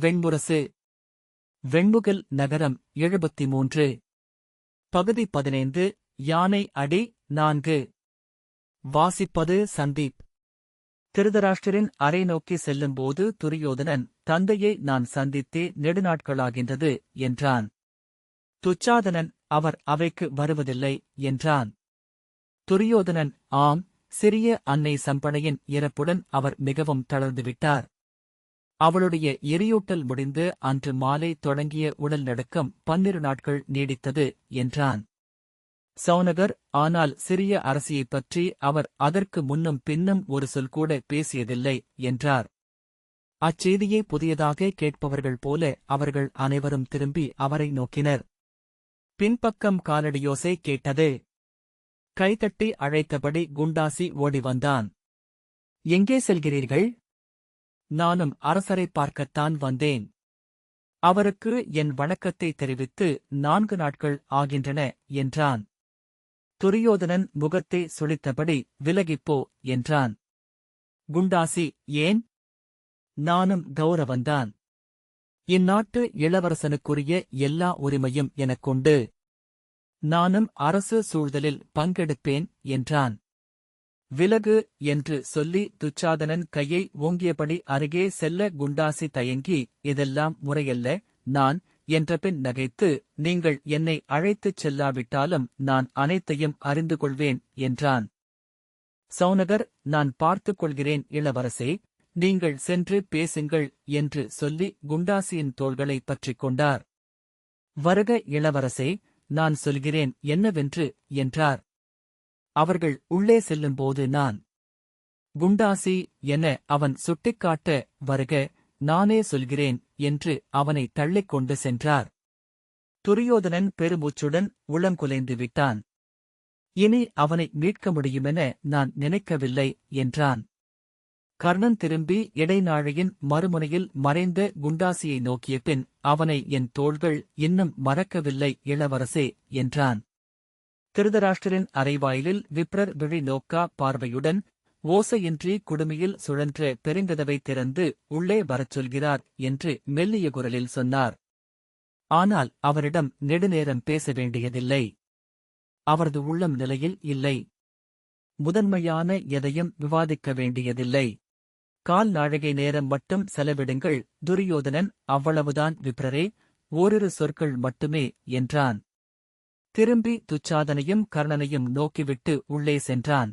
வெண்முரசு வெண்முகல் நகரம் எழுபத்தி மூன்று பகுதி பதினைந்து யானை அடி நான்கு. வாசிப்பது சந்தீப். திருதராஷ்டிரின் அறை நோக்கி செல்லும்போது துரியோதனன் தந்தையை நான் சந்தித்தே நெடுநாட்களாகின்றது என்றான். துச்சாதனன் அவர் அவைக்கு வருவதில்லை என்றான். துரியோதனன் ஆம் சிறிய அன்னை சம்பனையின் இறப்புடன் அவர் மிகவும் தளர்ந்துவிட்டார். அவளுடைய எரியூட்டல் முடிந்து அன்று மாலை தொடங்கிய உடல் நடுக்கம் பன்னிரு நாட்கள் நீடித்தது என்றான். சௌனகர் ஆனால் சிறிய அரசியைப் பற்றி அவர் அதற்கு முன்னும் பின்னும் ஒரு சொல் கூட பேசியதில்லை என்றார். அச்செய்தியை புதியதாக கேட்பவர்கள் போல அவர்கள் அனைவரும் திரும்பி அவரை நோக்கினர். பின்பக்கம் காலடியோசை கேட்டது. கைதட்டி அழைத்தபடி குண்டாசி ஓடி வந்தான். எங்கே செல்கிறீர்கள்? நானும் அரசரை பார்க்கத்தான் வந்தேன். அவருக்கு என் வணக்கத்தை தெரிவித்து நான்கு நாட்கள் ஆகின்றன என்றான். துரியோதனன் முகத்தை சுழித்தபடி விலகிப்போ என்றான். குண்டாசி ஏன்? நானும் கௌரவந்தான். இந்நாட்டு இளவரசனுக்குரிய எல்லா உரிமையும் எனக்குண்டு. நானும் அரசு சூழ்தலில் பங்கெடுப்பேன் என்றான். விலகு என்று சொல்லி துச்சாதனன் கையை ஓங்கியபடி அருகே செல்ல குண்டாசி தயங்கி இதெல்லாம் முறையல்ல நான் என்றபின் நகைத்து நீங்கள் என்னை அழைத்துச் செல்லாவிட்டாலும் நான் அனைத்தையும் அறிந்து கொள்வேன் என்றான். சௌனகர் நான் பார்த்துக் கொள்கிறேன் இளவரசே நீங்கள் சென்று பேசுங்கள் என்று சொல்லி குண்டாசியின் தோள்களை பற்றிக் கொண்டார். வருக இளவரசே நான் சொல்கிறேன் என்னவென்று என்றார். அவர்கள் உள்ளே செல்லும்போது நான் குண்டாசி என அவன் சுட்டிக்காட்ட வருக நானே சொல்கிறேன் என்று அவனை தள்ளிக் கொண்டு சென்றார். துரியோதனன் பெருமூச்சுடன் உளங்குலைந்து விட்டான். இனி அவனை மீட்க முடியுமென நான் நினைக்கவில்லை என்றான். கர்ணன் திரும்பி இடைநாழையின் மறுமுனையில் மறைந்த குண்டாசியை நோக்கிய பின் அவனை என் தோள்கள் இன்னும் மறக்கவில்லை இளவரசே என்றான். திருதராஷ்டிரின் அரைவாயிலில் விப்ரர் விழி நோக்கா பார்வையுடன் ஓசையின்றி குடுமையில் சுழன்ற பெருங்கதவை திறந்து உள்ளே வரச் சொல்கிறார் என்று மெல்லிய குரலில் சொன்னார். ஆனால் அவரிடம் நெடுநேரம் பேச வேண்டியதில்லை. அவரது உள்ளம் நிலையில் இல்லை. முதன்மையான எதையும் விவாதிக்க வேண்டியதில்லை. கால் நாழிகை நேரம் மட்டும் செலவிடுங்கள் துரியோதனன் அவ்வளவுதான் விப்ரரே ஓரிரு சொற்கள் மட்டுமே என்றான். திரும்பி துச்சாதனையும் கர்ணனையும் நோக்கிவிட்டு உள்ளே சென்றான்.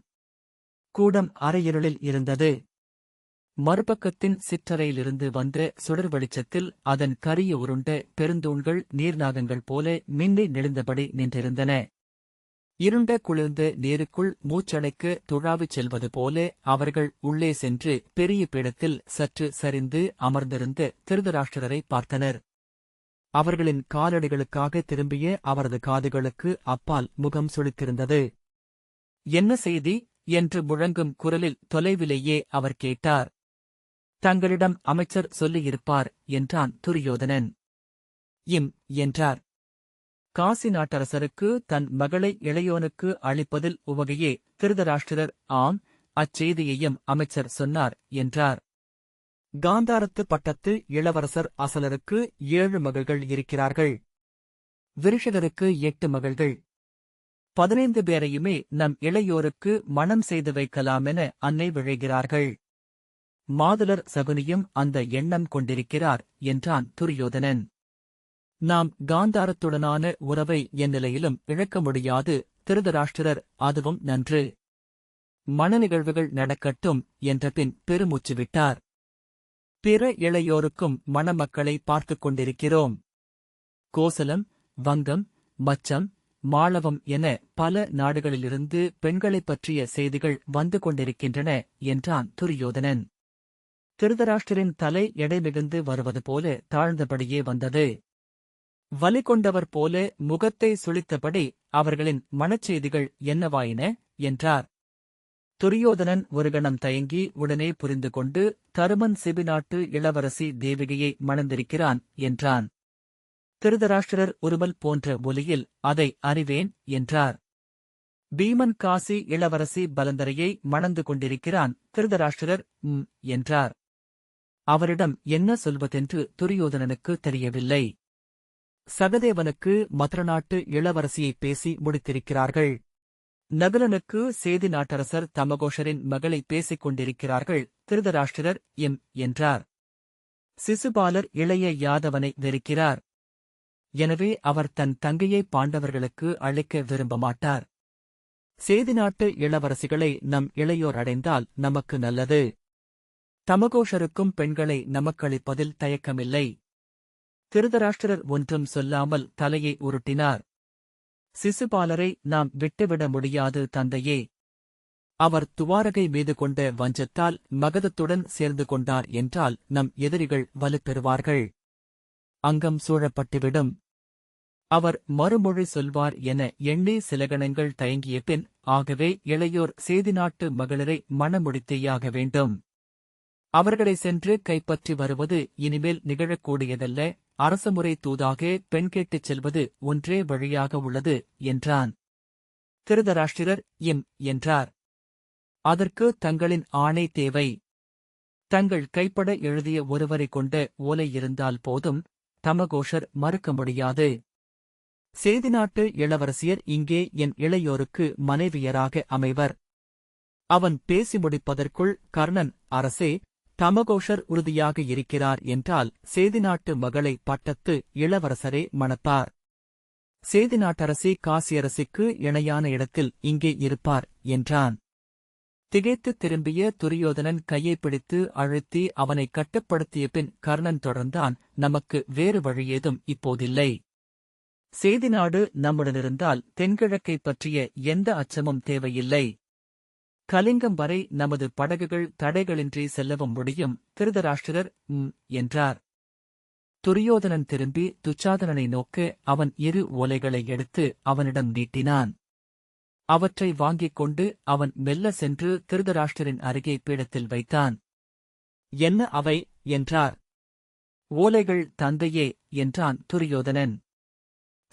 கூடம் அரையிருளில் இருந்தது. மறுபக்கத்தின் சிற்றறையிலிருந்து வந்த சுடர் வெளிச்சத்தில் அதன் கரிய உருண்ட பெருந்தூண்கள் நீர்நாகங்கள் போல மின்னி நெளிந்தபடி நின்றிருந்தன. இருண்ட குளிர்ந்த நீருக்குள் மூச்சடைக்கு துழாவிச் செல்வது போல அவர்கள் உள்ளே சென்று பெரிய பீடத்தில் சற்று சரிந்து அமர்ந்திருந்த திருதராஷ்டிரரை பார்த்தனர். அவர்களின் காலடிகளுக்காக திரும்பிய அவரது காதுகளுக்கு அப்பால் முகம் சுழித்திருந்தது. என்ன செய்தி என்று முழங்கும் குரலில் தொலைவிலேயே அவர் கேட்டார். தங்களிடம் அமைச்சர் சொல்லியிருப்பார் என்றான் துரியோதனன். இம் என்றார். காசி நாட்டரசருக்கு தன் மகளை இளையோனுக்கு அளிப்பதில் உவகையே திருதராஷ்டிரர் ஆம் அச்செய்தியையும் அமைச்சர் சொன்னார் என்றார். காந்தாரத்து பட்டத்து இளவரசர் அசலருக்கு ஏழு மகள்கள் இருக்கிறார்கள். விருஷகருக்கு எட்டு மகள்கள். பதினைந்து பேரையுமே நம் இளையோருக்கு மணம் செய்து வைக்கலாமென அன்னை விழைகிறார்கள். மாதுலர் சகுனியும் அந்த எண்ணம் கொண்டிருக்கிறார் என்றான் துரியோதனன். நாம் காந்தாரத்துடனான உறவை எந்நிலையிலும் இழக்க முடியாது திருதராஷ்டிரர் அதுவும் நன்று. மன நிகழ்வுகள் நடக்கட்டும் என்றபின் பெருமூச்சு விட்டார். பிற இளையோருக்கும் மணமக்களை பார்த்துக் கொண்டிருக்கிறோம். கோசலம் வங்கம் மச்சம் மாளவம் என பல நாடுகளிலிருந்து பெண்களைப் பற்றிய செய்திகள் வந்து கொண்டிருக்கின்றன என்றான் துரியோதனன். திருதராஷ்டிரின் தலை எடை மிகுந்து வருவது போல தாழ்ந்தபடியே வந்தது. வலி கொண்டவர் போல முகத்தை சுளித்தபடி அவர்களின் மனச்செய்திகள் என்னவாயின என்றார். துரியோதனன் ஒரு கணம் தயங்கி உடனே புரிந்து கொண்டு தருமன் சிபிநாட்டு இளவரசி தேவிகையை மணந்திருக்கிறான் என்றான். திருதராஷ்டிரர் ஒருமல் போன்ற ஒலியில் அதை அறிவேன் என்றார். பீமன் காசி இளவரசி பலந்தரையை மணந்து கொண்டிருக்கிறான் திருதராஷ்டிரர் ம் என்றார். அவரிடம் என்ன சொல்வதென்று துரியோதனனுக்கு தெரியவில்லை. சகதேவனுக்கு மதுரநாட்டு இளவரசியை பேசி முடித்திருக்கிறார்கள். நகுலனுக்கு சேதி நாட்டரசர் தமகோஷரின் மகளை பேசிக் கொண்டிருக்கிறார்கள். திருதராஷ்டிரர் எம். என்றார். சிசுபாலர் இளைய யாதவனை வெறுக்கிறார். எனவே அவர் தன் தங்கையை பாண்டவர்களுக்கு அழைக்க விரும்ப மாட்டார் சேதி நாட்டு இளவரசிகளை நம் இளையோர் அடைந்தால் நமக்கு நல்லது. தமகோஷருக்கும் பெண்களை நமக்களிப்பதில் தயக்கமில்லை. திருதராஷ்டிரர் ஒன்றும் சொல்லாமல் தலையை உருட்டினார். சிசுபாலரை நாம் விட்டுவிட முடியாது தந்தையே. அவர் துவாரகை மீது கொண்ட வஞ்சத்தால் மகதத்துடன் சேர்ந்து கொண்டார் என்றால் நம் எதிரிகள் வலுப்பெறுவார்கள் அங்கம் சூழப்பட்டுவிடும். அவர் மறுமொழி சொல்வார் என எண்ணி சிலகணங்கள் தயங்கிய பின் ஆகவே இளையோர் சேதி நாட்டு மகளிரை மணமுடித்தேயாக வேண்டும். அவர்களை சென்று கைப்பற்றி வருவது இனிமேல் நிகழக்கூடியதல்ல. அரசமுறை தூதாக பெண் கேட்டுச் செல்வது ஒன்றே வழியாக உள்ளது என்றான். திருதராஷ்டிரர் இம் என்றார். அதற்கு தங்களின் ஆணை தேவை. தங்கள் கைப்பட எழுதிய ஒருவரைக் கொண்ட ஓலை இருந்தால் போதும் தமகோஷர் மறுக்க முடியாது. செய்தி நாட்டு இளவரசியர் இங்கே என் இளையோருக்கு மனைவியராக அமைவர். அவன் பேசி முடிப்பதற்குள் கர்ணன் அரசே தமகோஷர் உறுதியாக இருக்கிறார் என்றால் சேதிநாட்டு மகளை பட்டத்து இளவரசரே மணப்பார் சேதிநாட்டரசி காசியரசிக்கு இணையான இடத்தில் இங்கே இருப்பார் என்றான். திகைத்துத் திரும்பிய துரியோதனன் கையை பிடித்து அழுத்தி அவனை கட்டுப்படுத்திய பின் கர்ணன் தொடர்ந்தான் நமக்கு வேறு வழியேதும் இப்போதில்லை. சேதிநாடு நம்முடனிருந்தால் தென்கிழக்கைப் பற்றிய எந்த அச்சமும் தேவையில்லை. கலிங்கம் வரை நமது படகுகள் தடைகளின்றி செல்லவும் முடியும் திருதராஷ்டிரர் ம் என்றார். துரியோதனன் திரும்பி துச்சாதனனை நோக்க அவன் இரு ஓலைகளை எடுத்து அவனிடம் நீட்டினான். அவற்றை வாங்கிக் கொண்டு அவன் மெல்ல சென்று திருதராஷ்டிரின் அருகே பீடத்தில் வைத்தான். என்ன அவை? என்றார். ஓலைகள் தந்தையே என்றான் துரியோதனன்.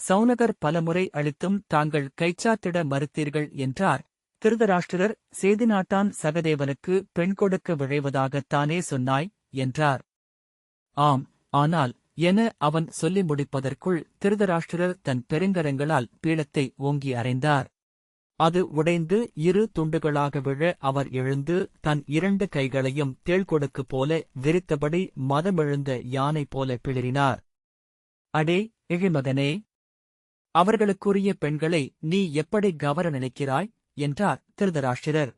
சௌனகர் பலமுறை அளித்தும் தாங்கள் கைச்சாத்திட மறுத்தீர்கள் என்றார். திருதராஷ்டிரர் சேதிநாட்டான் சகதேவனுக்கு பெண் கொடுக்க விழைவதாகத்தானே சொன்னாய்? என்றார். ஆம் ஆனால் என அவன் சொல்லி முடிப்பதற்குள் திருதராஷ்டிரர் தன் பெருங்கரங்களால் பீளத்தை ஓங்கி அறைந்தார். அது உடைந்து இரு துண்டுகளாக விழ அவர் எழுந்து தன் இரண்டு கைகளையும் தேள்கொடுக்கு போல விரித்தபடி மதமெழுந்த யானை போல பிளறினார். அடே இழிமகனே! அவர்களுக்குரிய பெண்களை நீ எப்படி கவர நினைக்கிறாய்? என்றார் திருதராஷ்டிரர்.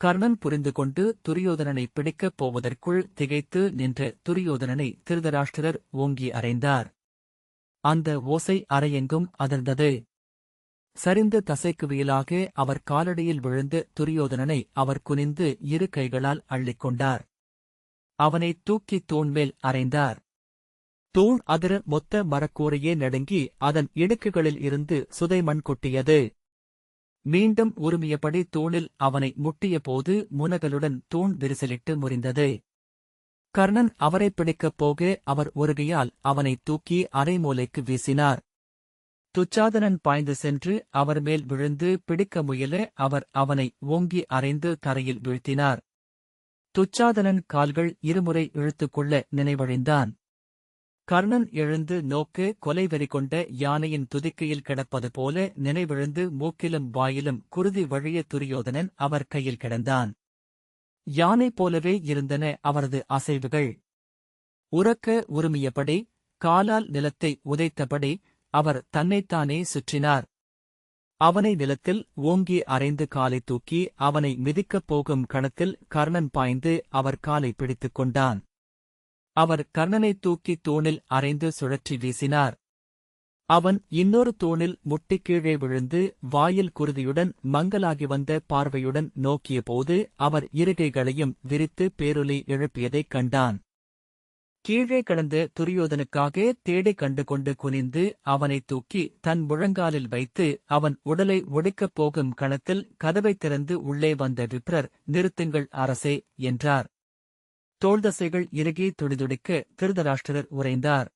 கர்ணன் புரிந்து கொண்டு துரியோதனனை பிடிக்கப் போவதற்குள் திகைத்து நின்ற துரியோதனனை திருதராஷ்டிரர் ஓங்கி அறைந்தார். அந்த ஓசை அறையெங்கும் அதிர்ந்தது சரிந்து தசைக்குவியலாக அவர் காலடியில் விழுந்து துரியோதனனை அவர் குனிந்து இரு கைகளால் அள்ளிக் கொண்டார். அவனை தூக்கி தூண்மேல் அறைந்தார். தூண் அதிர மொத்த மரக்கூரையே நடுங்கி அதன் இடுக்குகளில் இருந்து சுதைமண் கொட்டியது மீண்டும் உருமியபடி தூணில் அவனை முட்டிய போது முனகலுடன் தூண் விரிசலிட்டு முறிந்தது. கர்ணன் அவரை பிடிக்கப் போக அவர் ஒருகையால் அவனை தூக்கி அரைமூலைக்கு வீசினார். துச்சாதனன் பாய்ந்து சென்று அவர் மேல் விழுந்து பிடிக்க முயல அவர் அவனை ஓங்கி அறைந்து தரையில் வீழ்த்தினார். துச்சாதனன் கால்கள் இருமுறை இழுத்துக்கொள்ள நினைவழிந்தான். கர்ணன் எழுந்து நோக்கு கொலைவெறி கொண்ட யானையின் துதிக்கையில் கிடப்பது போல நினைவிழுந்து மூக்கிலும் வாயிலும் குருதி வழிய துரியோதனன் அவர் கையில் கிடந்தான். யானை போலவே இருந்தன அவரது அசைவுகள். உறக்க உருமியபடி காலால் நிலத்தை உதைத்தபடி அவர் தன்னைத்தானே சுற்றினார். அவனை நிலத்தில் ஓங்கி அரைந்து காலை தூக்கி அவனை மிதிக்கப் போகும் கணத்தில் கர்ணன் பாய்ந்து அவர் காலை பிடித்துக் கொண்டான். அவர் கர்ணனை தூக்கி தூணில் அரைந்து சுழற்றி வீசினார். அவன் இன்னொரு தூணில் முட்டி கீழே விழுந்து வாயில் குருதியுடன் மங்கலாகி வந்த பார்வையுடன் நோக்கியபோது அவர் இருகைகளையும் விரித்து பேரொலி எழுப்பியதைக் கண்டான். கீழே கிடந்த துரியோதனுக்காக தேடி கண்டுகொண்டு குனிந்து அவனைத் தூக்கி தன் முழங்காலில் வைத்து அவன் உடலை ஒடிக்கப் போகும் கணத்தில் கதவைத் திறந்து உள்ளே வந்த விப்ரர் நிறுத்துங்கள் அரசே என்றார். தோள்தசைகள் இறுகி துடிதுடிக்க திருதராஷ்டிரர் உரைந்தார்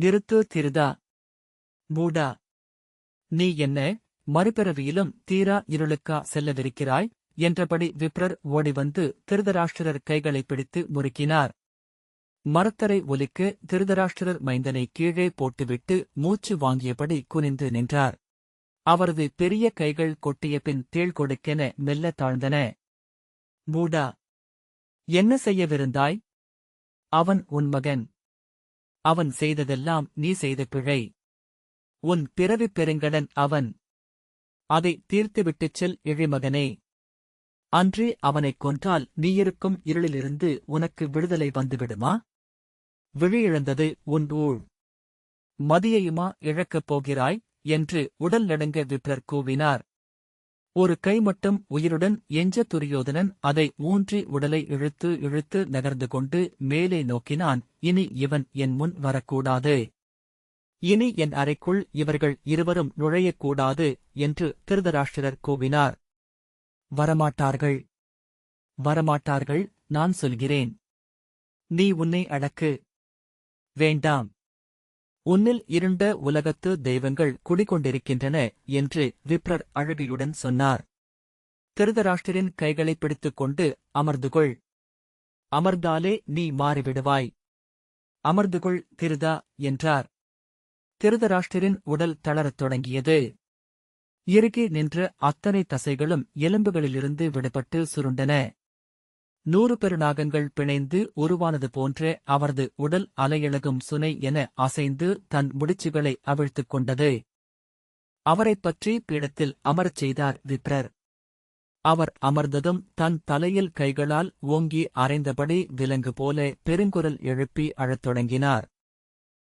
நிறுத்து திருதா மூடா. நீ என்ன மறுபிறவியிலும் தீரா இருளுக்கா செல்லவிருக்கிறாய்? என்றபடி விப்ரர் ஓடிவந்து திருதராஷ்டிரர் கைகளைப் பிடித்து முறுக்கினார். மரத்தரை ஒலிக்க திருதராஷ்டிரர் மைந்தனை கீழே போட்டுவிட்டு மூச்சு வாங்கியபடி குனிந்து நின்றார். அவரது பெரிய கைகள் கொட்டிய பின் தேள் கொடுக்கென மெல்ல தாழ்ந்தன. மூடா. என்ன செய்யவிருந்தாய்? அவன் உன் மகன். அவன் செய்ததெல்லாம் நீ செய்த பிழை. உன் பிறவிப் பெருங்கடன் அவன். அதை தீர்த்துவிட்டுச் செல் இழிமகனே அன்றே அவனைக் கொன்றால் நீயிருக்கும் இருளிலிருந்து உனக்கு விடுதலை வந்துவிடுமா? விழியிழந்தது உன் ஊழ். மதியையுமா இழக்கப் போகிறாய்? என்று உடல் நடுங்க விப்ரர் கூவினார். ஒரு கை மட்டும் உயிருடன் எஞ்ச துரியோதனன் அதை ஊன்றி உடலை இழுத்து இழுத்து நகர்ந்து கொண்டு மேலே நோக்கினான் இனி இவன் என் முன் வரக்கூடாது. இனி என் அறைக்குள் இவர்கள் இருவரும் நுழையக்கூடாது என்று திருதராஷ்டிரர் கூவினார். வரமாட்டார்கள். வரமாட்டார்கள் நான் சொல்கிறேன். நீ உன்னை அடக்கு. வேண்டாம். உன்னில் இருண்ட உலகத்து தெய்வங்கள் குடிகொண்டிருக்கின்றன என்று விப்ரர் அழகியுடன் சொன்னார். திருதராஷ்டிரின் கைகளைப் பிடித்துக் கொண்டு அமர்ந்துகொள். அமர்ந்தாலே நீ மாறிவிடுவாய். அமர்ந்துகொள் திருதா என்றார். திருதராஷ்டிரின் உடல் தளரத் தொடங்கியது. இறுகி நின்ற அத்தனை தசைகளும் எலும்புகளிலிருந்து விடுபட்டு சுருண்டன. நூறு பெருநாகங்கள் பிணைந்து உருவானது போன்ற அவரது உடல் அலையழகும் சுனை என அசைந்து தன் முடிச்சுகளை அவிழ்த்துக் கொண்டது. அவரைப் பற்றி பீடத்தில் அமரச் செய்தார் விப்ரர். அவர் அமர்ந்ததும் தன் தலையில் கைகளால் ஓங்கி அரைந்தபடி விலங்கு போல பெருங்குரல் எழுப்பி அழத் தொடங்கினார்.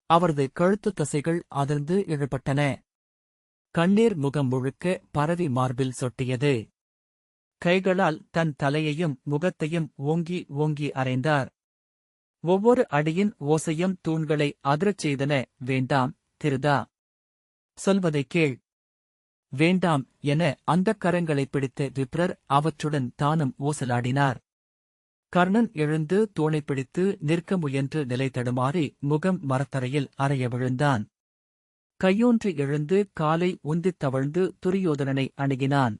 அவரது கழுத்துத் தசைகள் அதிர்ந்து இழப்பட்டன கண்ணீர் முகம் முழுக்க பரவி மார்பில் சொட்டியது. கைகளால் தன் தலையையும் முகத்தையும் ஓங்கி ஓங்கி அறைந்தார். ஒவ்வொரு அடியின் ஓசையும் தூண்களை அதிரச் செய்தன வேண்டாம் திருதா சொல்வதை கேள். வேண்டாம் என அந்தக் கரங்களைப் பிடித்த விப்ரர் அவற்றுடன் தானும் ஊசலாடினார். கர்ணன் எழுந்து தூணைப் பிடித்து நிற்க முயன்று நிலை தடுமாறி முகம் மரத்தரையில் அறைய விழுந்தான். கையொன்று எழுந்து காலை உந்தித் தவழ்ந்து துரியோதனனை அணுகினான்.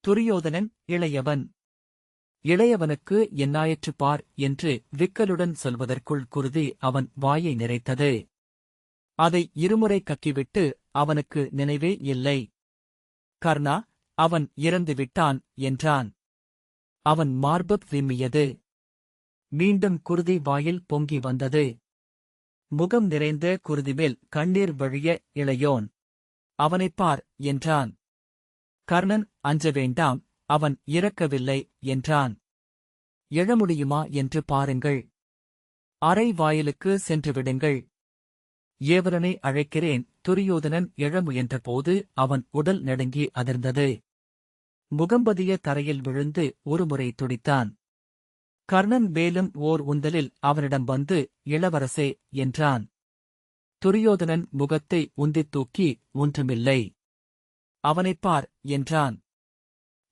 துரியோதனன் இளையவன். இளையவனுக்கு என்னாயிற்று பார் என்று விக்கலுடன் சொல்வதற்குள் குருதி அவன் வாயை நிறைத்தது. அதை இருமுறை கக்கிவிட்டு அவனுக்கு நினைவே இல்லை. கர்ணா அவன் இறந்து விட்டான் என்றான். அவன் மார்பு விம்மியது. மீண்டும் குருதி வாயில் பொங்கி வந்தது. முகம் நிறைந்த குருதிமேல் கண்ணீர் வழிய இளையோன். அவனைப் பார் என்றான். கர்ணன் அஞ்ச வேண்டாம் அவன் இறக்கவில்லை என்றான். எழ முடியுமா என்று பாருங்கள். அறை வாயிலுக்கு சென்று விடுங்கள். ஏவலனை அழைக்கிறேன். துரியோதனன் எழ முயன்றபோது அவன் உடல் நடுங்கி அதிர்ந்தது. முகம்பதிய தரையில் விழுந்து ஒருமுறை துடித்தான். கர்ணன் மேலும் ஓர் உந்தலில் அவனிடம் வந்து இளவரசே என்றான். துரியோதனன் முகத்தை உந்தித் தூக்கி ஒன்றுமில்லை. அவனைப் பார் என்றான்.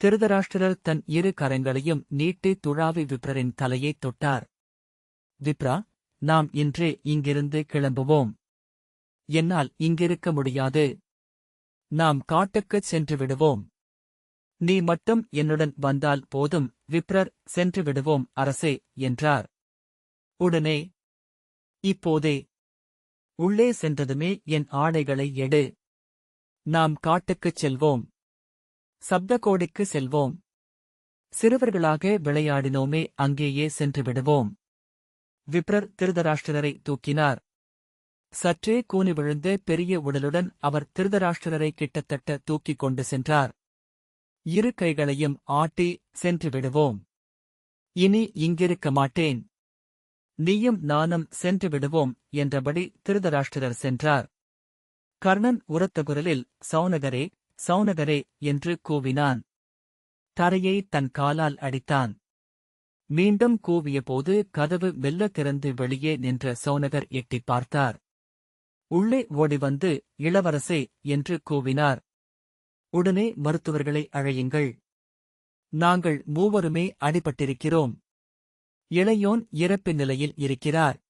திருதராஷ்டிரர் தன் இரு கரங்களையும் நீட்டி துழாவி விப்ரரின் தலையைத் தொட்டார். விப்ரா நாம் இன்றே இங்கிருந்து கிளம்புவோம். என்னால் இங்கிருக்க முடியாது. நாம் காட்டுக்குச் சென்று விடுவோம். நீ மட்டும் என்னுடன் வந்தால் போதும் விப்ரர் சென்று விடுவோம் அரசே என்றார். உடனே இப்போதே உள்ளே சென்றதுமே என் ஆடைகளை எடு. நாம் காட்டுக்குச் செல்வோம். சப்தகோடிக்கு செல்வோம். சிறுவர்களாக விளையாடினோமே அங்கேயே சென்று விடுவோம். விப்ரர் திருதராஷ்டிரரை தூக்கினார். சற்றே கூனி விழுந்த பெரிய உடலுடன் அவர் திருதராஷ்டிரரை கிட்டத்தட்ட தூக்கிக் கொண்டு சென்றார். இரு கைகளையும் ஆட்டி சென்று விடுவோம். இனி இங்கிருக்க மாட்டேன். நீயும் நானும் சென்று விடுவோம் என்றபடி திருதராஷ்டிரர் சென்றார். கர்ணன் உரத்த குரலில் சௌனகரே சௌனகரே என்று கூவினான். தரையை தன் காலால் அடித்தான். மீண்டும் கூவியபோது கதவு மெல்ல திறந்து வெளியே நின்ற சௌனகர் எட்டிப் பார்த்தார். உள்ளே ஓடிவந்து இளவரசே என்று கூவினார். உடனே மருத்துவர்களை அழையுங்கள். நாங்கள் மூவருமே அடிபட்டிருக்கிறோம். இளையோன் இறப்பு நிலையில் இருக்கிறார்.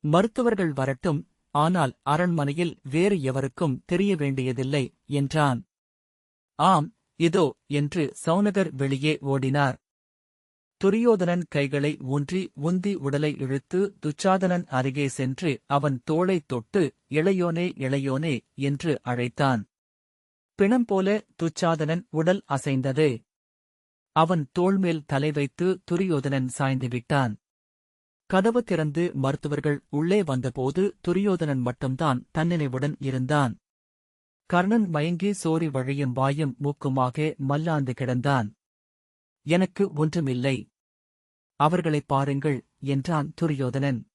மருத்துவர்கள் வரட்டும் ஆனால் அரண்மனையில் வேறு எவருக்கும் தெரிய வேண்டியதில்லை என்றான். ஆம் இதோ என்று சௌனகர் வெளியே ஓடினார். துரியோதனன் கைகளை ஊன்றி உந்தி உடலை இழுத்து துச்சாதனன் அருகே சென்று அவன் தோளைத் தொட்டு இளையோனே இளையோனே என்று அழைத்தான். பிணம் போல துச்சாதனன் உடல் அசைந்தது. அவன் தோள்மேல் தலை வைத்து துரியோதனன் சாய்ந்துவிட்டான் கதவு திறந்து மருத்துவர்கள் உள்ளே வந்தபோது துரியோதனன் மட்டும்தான் தன்னினைவுடன் இருந்தான். கர்ணன் மயங்கி சோரி வழியும் வாயும் மூக்குமாக மல்லாந்து கிடந்தான். எனக்கு ஒன்றுமில்லை. அவர்களைப் பாருங்கள் என்றான் துரியோதனன்.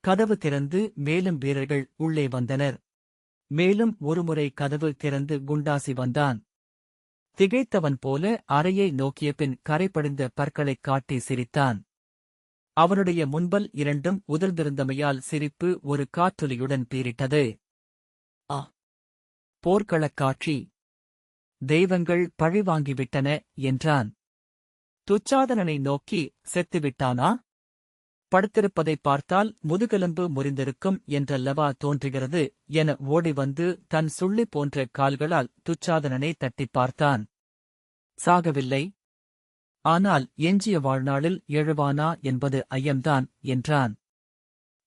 கதவு திறந்து மேலும் வீரர்கள் உள்ளே வந்தனர். மேலும் ஒருமுறை கதவு திறந்து குண்டாசி வந்தான். திகைத்தவன் போல அறையை நோக்கிய பின் கரைபடிந்த பற்களைக் காட்டி சிரித்தான். அவனுடைய முன்பல் இரண்டும் உதிர்ந்திருந்தமையால் சிரிப்பு ஒரு காற்றொலியுடன் பீரிட்டது ஆ. போர்க்களக் காட்சி. தெய்வங்கள் பழிவாங்கிவிட்டன என்றான். துச்சாதனனை நோக்கி செத்துவிட்டானா? படுத்திருப்பதைப் பார்த்தால் முதுகெலும்பு முறிந்திருக்கும் என்றல்லவா தோன்றுகிறது என ஓடி வந்து தன் சுள்ளி போன்ற கால்களால் துச்சாதனனை தட்டிப் பார்த்தான். சாகவில்லை. ஆனால் எஞ்சிய வாழ்நாளில் எழுவானா என்பது ஐயம்தான் என்றான்.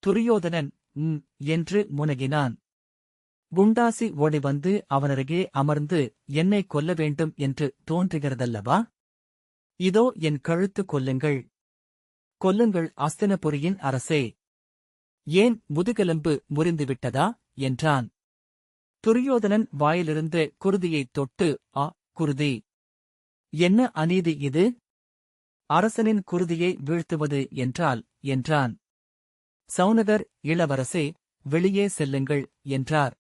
துரியோதனன் ம் என்று முனகினான். குண்டாசி ஓடி வந்து அவனருகே அமர்ந்து என்னை கொல்ல வேண்டும் என்று தோன்றுகிறதல்லவா? இதோ என் கழுத்து கொல்லுங்கள். கொல்லுங்கள் அஸ்தினபுரியின் அரசே. ஏன் முதுகெலும்பு முறிந்துவிட்டதா? என்றான். துரியோதனன் வாயிலிருந்து குருதியைத் தொட்டு ஆ குருதி. என்ன அநீதி இது? அரசனின் குருதியை வீழ்த்துவது என்றால் என்றான். சௌனகர் இளவரசே வெளியே செல்லுங்கள் என்றார்.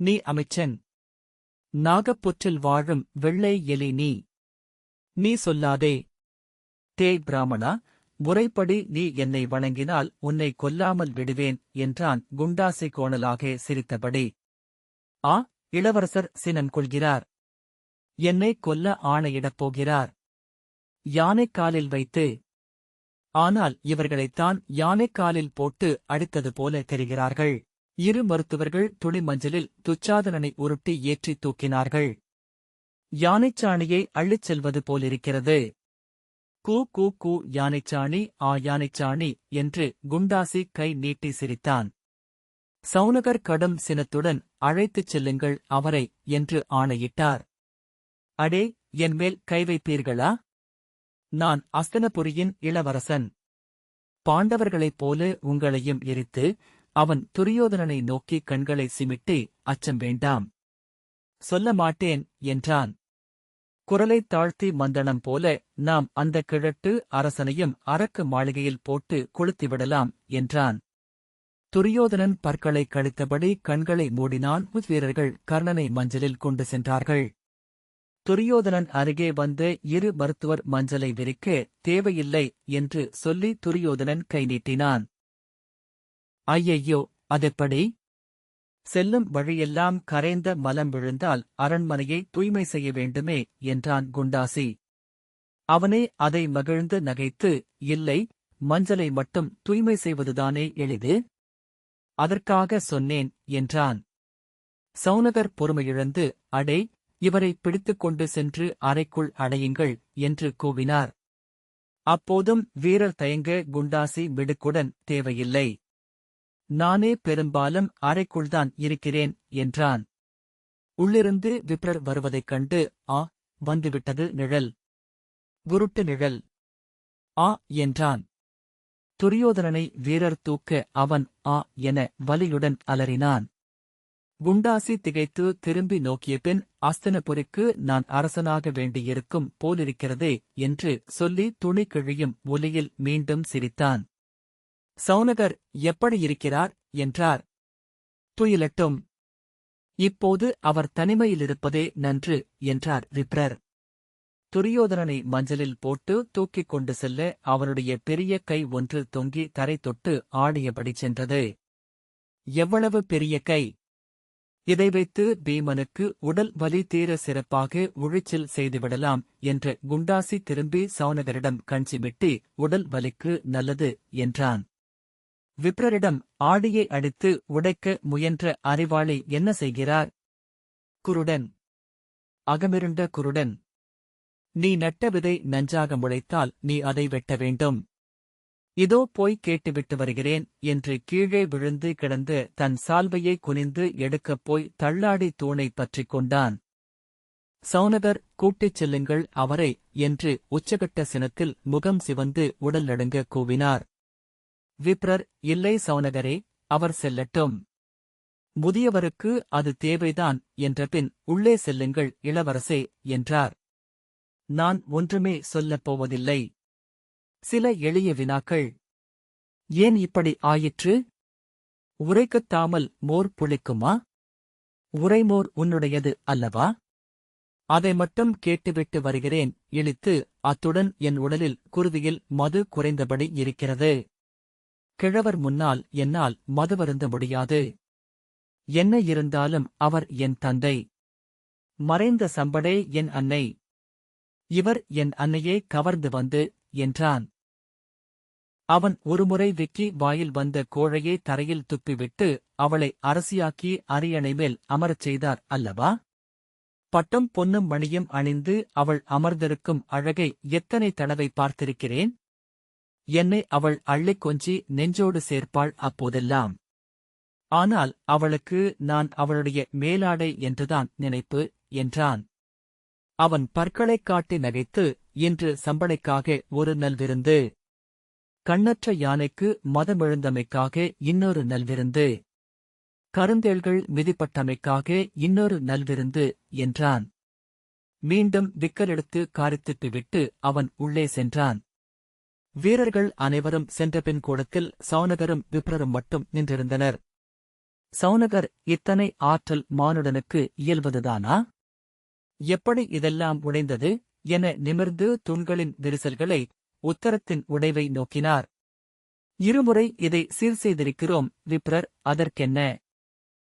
நீ அமைச்சன். நாகப்புற்றில் வாழும் வெள்ளை எலி நீ. நீ சொல்லாதே. தே பிராமணா முறைப்படி நீ என்னை வணங்கினால் உன்னை கொல்லாமல் விடுவேன் என்றான் குண்டாசை கோணலாக சிரித்தபடி. ஆ இளவரசர் சினன் கொள்கிறார் என்னை கொல்ல ஆணையிடப் போகிறார். யானைக்காலில் வைத்து ஆனால் இவர்களைத்தான் யானைக்காலில் போட்டு அடித்தது போல தெரிகிறார்கள். இரு மருத்துவர்கள் துளி மஞ்சளில் துச்சாதனனை உருட்டி ஏற்றி தூக்கினார்கள். யானைச்சாணியை அள்ளிச் செல்வது போலிருக்கிறது. கூ கூ கூ யானைச்சாணி ஆ யானைச்சாணி என்று குண்டாசி கை நீட்டி சிரித்தான். சௌனகர் கடும் சினத்துடன் அழைத்துச் செல்லுங்கள் அவரை என்று ஆணையிட்டார். அடே என்மேல் கை வைப்பீர்களா? நான் அஸ்தனபுரியின் இளவரசன். பாண்டவர்களைப் போல உங்களையும் எரித்து அவன் துரியோதனனை நோக்கி கண்களை சிமிட்டி அச்சம் வேண்டாம். சொல்ல மாட்டேன் என்றான். குரலைத் தாழ்த்தி மந்தனம் போல நாம் அந்த கிழட்டு அரசனையும் அரக்கு மாளிகையில் போட்டு கொளுத்திவிடலாம் என்றான். துரியோதனன் பற்களை கழித்தபடி கண்களை மூடினான் வீரர்கள் கர்ணனை மஞ்சளில் கொண்டு சென்றார்கள். துரியோதனன் அருகே வந்து இரு மருத்துவர் மஞ்சளை விரிக்க தேவையில்லை என்று சொல்லி துரியோதனன் கை நீட்டினான். ஐயையோ அதெப்படி? செல்லும் வழியெல்லாம் கரைந்த மலம் விழுந்தால் அரண்மனையை தூய்மை செய்ய வேண்டுமே என்றான் குண்டாசி. அவனே அதை மகிழ்ந்து நகைத்து இல்லை மஞ்சளை மட்டும் தூய்மை செய்வதுதானே எளிது? அதற்காக சொன்னேன் என்றான். சௌனகர் பொறுமையிழந்து அடே இவரை பிடித்துக் கொண்டு சென்று அறைக்குள் அடையுங்கள் என்று கூவினார். அப்போதும் வீரர் தயங்க குண்டாசி விடுக்குடன் தேவையில்லை. நானே பெரும்பாலும் அறைக்குள்தான் இருக்கிறேன் என்றான். உள்ளிருந்து விப்ரர் வருவதைக் கண்டு ஆ வந்துவிட்டது நிழல். குருட்டு நிழல். ஆ என்றான். துரியோதனனை வீரர் தூக்க அவன் ஆ என வலியுடன் அலறினான். குண்டாசி திகைத்து திரும்பி நோக்கிய பின் அஸ்தனபுரிக்கு நான் அரசனாக வேண்டியிருக்கும் போலிருக்கிறதே என்று சொல்லி துணி கிழியும் ஒலியில் மீண்டும் சிரித்தான். சௌனகர் எப்படி இருக்கிறார்? என்றார். துயிலட்டும். இப்போது அவர் தனிமையிலிருப்பதே நன்று என்றார் ரிப்ரர் துரியோதனனை மஞ்சளில் போட்டு தூக்கிக் கொண்டு செல்ல அவனுடைய பெரிய கை ஒன்று தொங்கி தரை தொட்டு ஆடியபடி சென்றது. எவ்வளவு பெரிய கை? இதை வைத்து பீமனுக்கு உடல் வலி தீர சிறப்பாக உழிச்சில் செய்துவிடலாம் என்ற குண்டாசி திரும்பி சௌனகரிடம் கஞ்சிமிட்டி உடல் வலிக்கு நல்லது என்றான். விப்ரரிடம் ஆடியை அடித்து உடைக்க முயன்ற அறிவாளி என்ன செய்கிறார் குருடன் அகமிருண்ட குருடன் நீ நட்ட விதை நஞ்சாக முளைத்தால் நீ அதை வெட்ட வேண்டும். இதோ போய் கேட்டுவிட்டு வருகிறேன் என்று கீழே விழுந்து கிடந்து தன் சால்வையை குனிந்து எடுக்கப் போய் தள்ளாடி தூணை பற்றிக் கொண்டான். சௌனகர் கூட்டிச் செல்லுங்கள் அவரை என்று உச்சகட்ட சினத்தில் முகம் சிவந்து உடல் நடுங்க கூவினார். விப்ரர் இல்லை சௌனகரே அவர் செல்லட்டும். முதியவருக்கு அது தேவைதான் என்றபின் உள்ளே செல்லுங்கள் இளவரசே என்றார். நான் ஒன்றுமே சொல்லப் போவதில்லை. சில எளிய வினாக்கள். ஏன் இப்படி ஆயிற்று? உரைக்கத்தாமல் மோர் புளிக்குமா? உரைமோர் உன்னுடையது அல்லவா? அதை மட்டும் கேட்டுவிட்டு வருகிறேன் இழித்து அத்துடன் என் உடலில் குருதியில் மது குறைந்தபடி இருக்கிறது. கிழவர் முன்னால் என்னால் மதுவருந்த முடியாது. என்ன இருந்தாலும் அவர் என் தந்தை. மறைந்த சம்படே என் அன்னை. இவர் என் அன்னையே கவர்ந்து வந்து என்றான். அவன் ஒருமுறை விக்கி வாயில் வந்த கோழையை தரையில் துப்பிவிட்டு அவளை அரசியாக்கி அரியணை மேல் அமரச் செய்தார் அல்லவா? பட்டம் பொன்னும் மணியும் அணிந்து அவள் அமர்ந்திருக்கும் அழகை எத்தனை தடவை பார்த்திருக்கிறேன்? என்னை அவள் அள்ளிக் கொஞ்சி நெஞ்சோடு சேர்ப்பாள் அப்போதெல்லாம். ஆனால் அவளுக்கு நான் அவளுடைய மேலாடை என்றுதான் நினைப்பு என்றான். அவன் பற்களைக் காட்டி நகைத்து இன்று சம்பளைக்காக ஒரு நல்விருந்து. கண்ணற்ற யானைக்கு மதமெழுந்தமைக்காக இன்னொரு நல்விருந்து. கருந்தேள்கள் மிதிப்பட்டமைக்காக இன்னொரு நல்விருந்து என்றான். மீண்டும் விக்கலெடுத்து காரித்திட்டு விட்டு அவன் உள்ளே சென்றான். வீரர்கள் அனைவரும் சென்றபின் கூடத்தில் சௌனகரும் விப்ரரும் மட்டும் நின்றிருந்தனர். சௌனகர் இத்தனை ஆற்றல் மானுடனுக்கு இயல்வதுதானா? எப்படி இதெல்லாம் உடைந்தது? என நிமிர்ந்து தூண்களின் விரிசல்களை உத்தரத்தின் உடைவை நோக்கினார். இருமுறை இதை சீர் செய்திருக்கிறோம் விப்ரர் அதற்கென்ன?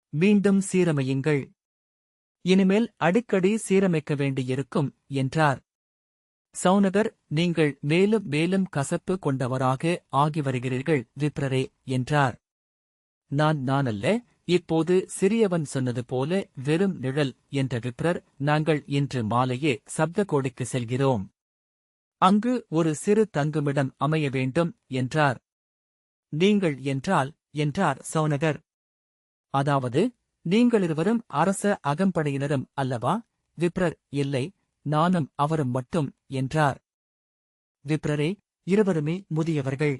மீண்டும் சீரமையுங்கள். இனிமேல் அடிக்கடி சீரமைக்க வேண்டியிருக்கும் என்றார். சௌனகர் நீங்கள் மேலும் மேலும் கசப்பு கொண்டவராக ஆகி வருகிறீர்கள் விப்ரரே என்றார். நான் நானல்ல இப்போது சிறியவன் சொன்னது போல வெறும் நிழல் என்ற விப்ரர் நாங்கள் இன்று மாலையே சப்தகோடிக்கு செல்கிறோம். அங்கு ஒரு சிறு தங்குமிடம் அமைய வேண்டும் என்றார். நீங்கள் என்றால் என்றார் சௌனகர். அதாவது நீங்களிருவரும் அரச அகம்படையினரும் அல்லவா? விப்ரர் இல்லை நானும் அவரும் மட்டும் என்றார். விப்ரரே இருவருமே முதியவர்கள்.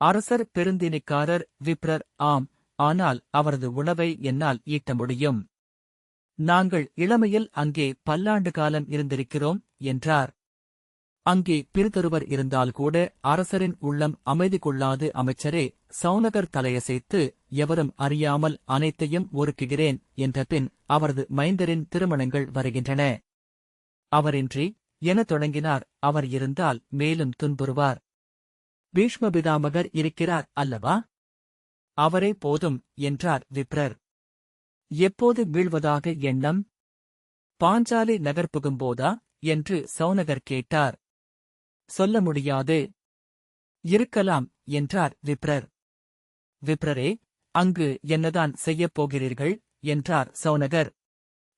அரசர் பெருந்தினிக்காரர் விப்ரர் ஆம். ஆனால் அவரது உணவை என்னால் ஈட்ட முடியும். நாங்கள் இளமையில் அங்கே பல்லாண்டு காலம் இருந்திருக்கிறோம் என்றார். அங்கே பிரிதொருவர் இருந்தால் கூட அரசரின் உள்ளம் அமைதி கொள்ளாது அமைச்சரே சௌனகர் தலையசைத்து எவரும் அறியாமல் அனைத்தையும் ஒருக்குகிறேன் என்ற பின் அவரது மைந்தரின் திருமணங்கள் வருகின்றன. அவரின்றி என தொடங்கினார் அவர் இருந்தால் மேலும் துன்புறுவார். பீஷ்மபிதாமகர் இருக்கிறார் அல்லவா? அவரே போதும் என்றார் விப்ரர். எப்போது வீழ்வதாக எண்ணம்? பாஞ்சாலி நகர் புகும்போதா? என்று சௌனகர் கேட்டார். சொல்ல முடியாது. இருக்கலாம் என்றார் விப்ரர். விப்ரரே அங்கு என்னதான் செய்யப் போகிறீர்கள்? என்றார் சௌனகர்.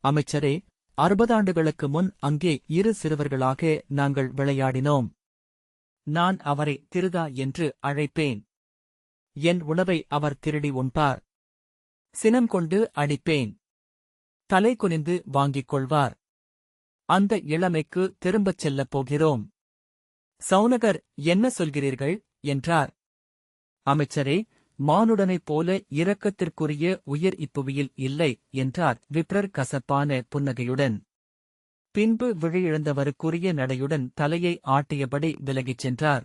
அமைச்சரே அறுபதாண்டுகளுக்கு முன் அங்கே இரு சிறுவர்களாக நாங்கள் விளையாடினோம். நான் அவரை திருதா என்று அழைப்பேன். என் உணவை அவர் திருடி உண்பார். சினம் கொண்டு அடிப்பேன். தலை குனிந்து வாங்கிக் கொள்வார். அந்த இளமைக்கு திரும்பச் செல்லப் போகிறோம். சௌனகர் என்ன சொல்கிறீர்கள்? என்றார். அமைச்சரே மானுடனைப் போல இரக்கத்திற்குரிய உயிர் இப்புவியில் இல்லை என்றார் விப்ரர் கசப்பான புன்னகையுடன். பின்பு விழியிழந்தவருக்குரிய நடையுடன் தலையை ஆட்டியபடி விலகிச் சென்றார்.